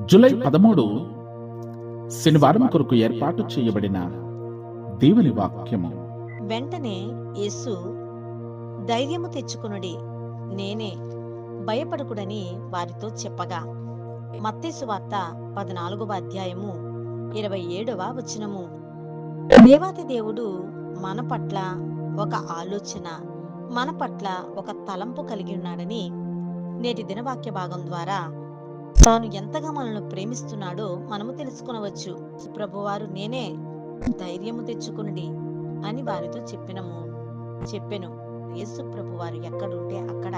July పదమూడు శనివారం కొరకు ఏర్పాటు చేయబడిన దేవుని వాక్యము. వెంటనే యేసు ధైర్యము తెచ్చుకునుడి నేనే భయపడకుడని వారితో చెప్పగా. మత్తేసు వార్త పద్నాలుగవ అధ్యాయము ఇరవై ఏడవ వచనము. దేవాతి దేవుడు మన పట్ల ఒక ఆలోచన మన పట్ల ఒక తలంపు కలిగి ఉన్నాడని నేటి దినవాక్య భాగం ద్వారా తాను ఎంతగా మనల్ని ప్రేమిస్తున్నాడో మనము తెలుసుకొనవచ్చు. ప్రభువారు నేనే ధైర్యము తెచ్చుకుని అని వారితో చెప్పినము. చెప్పెను. యేసు ప్రభు వారు ఎక్కడుంటే అక్కడ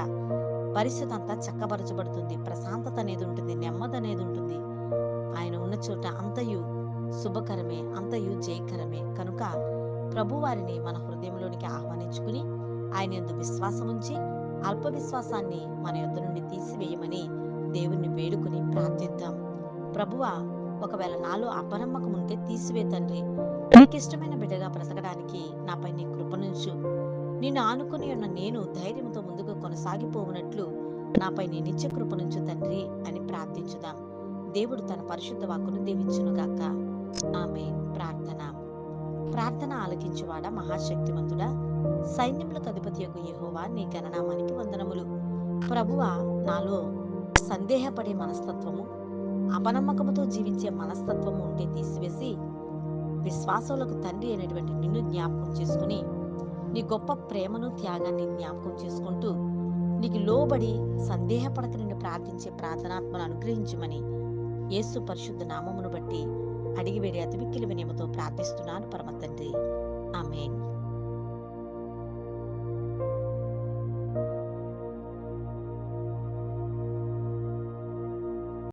పరిస్థితి అంతా చక్కబరచబడుతుంది ప్రశాంతత అనేది ఉంటుంది. నెమ్మది అనేది ఉంటుంది. ఆయన ఉన్న చోట అంతయు శుభకరమే అంతయు జయకరమే. కనుక ప్రభు వారిని మన హృదయంలోనికి ఆహ్వానించుకుని ఆయన ఎందు విశ్వాసం ఉంచి అల్ప విశ్వాసాన్ని మన యొద్ద నుండి తీసివేయమని దేవుణ్ణి వేడుకుని ప్రార్థిద్దాం. ప్రభువా ఒకవేళ నాలో అపనమ్మకం ఉంటే తీసివే తండ్రి. నీకు ఇష్టమైన బిడ్డగా బ్రతకడానికి నాపై నీ కృపనుంచు నిన్ను ఆనుకుని ఉన్న నేను ధైర్యంతో ముందుకు కొనసాగిపోవునట్లు నాపై నీ నిత్య కృపనుంచు తండ్రి అని ప్రార్థించుదాం. దేవుడు తన పరిశుద్ధ వాక్కును దీవించునుగాక. ఆమె ప్రార్థన. ప్రార్థన ఆలకించువాడ మహాశక్తిమంతుడా? సైన్యములకు అధిపతి యొక్క యహోవా నీ గణనామానికి వందనములు. ప్రభువా నాలో సందేహపడే మనస్తత్వము అపనమ్మకముతో జీవించే మనస్తత్వము ఉంటే తీసివేసి విశ్వాసములకు తండ్రి అయినటువంటి నిన్ను జ్ఞాపకం చేసుకుని నీ గొప్ప ప్రేమను త్యాగాన్ని జ్ఞాపకం చేసుకుంటూ నీకు లోబడి సందేహపడక నిన్ను ప్రార్థించే ప్రార్థనాత్మను అనుగ్రహించమని యేసు పరిశుద్ధ నామమును బట్టి అడిగి వేడి అతి వినయముతో ప్రార్థిస్తున్నాను పరమ తండ్రి ఆమెన్.